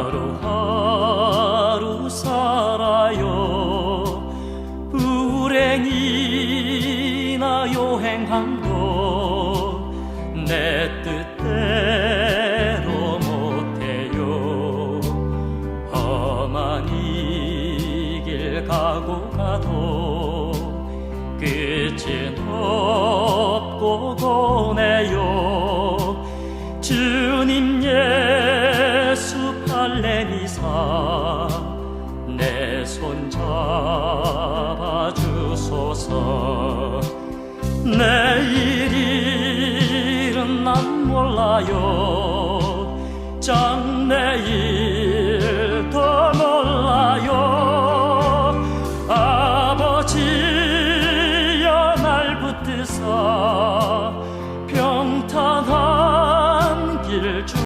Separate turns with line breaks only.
하루하루 살아요. 불행이나 요행함도 내 뜻대로 못해요. 험한 이길 가고 가도 끝은 없고 고네요 할렘 이사 내 손 잡아주소서. 내일은 난 몰라요. 장내일도 몰라요. 아버지여 날 붙드사 평탄한 길주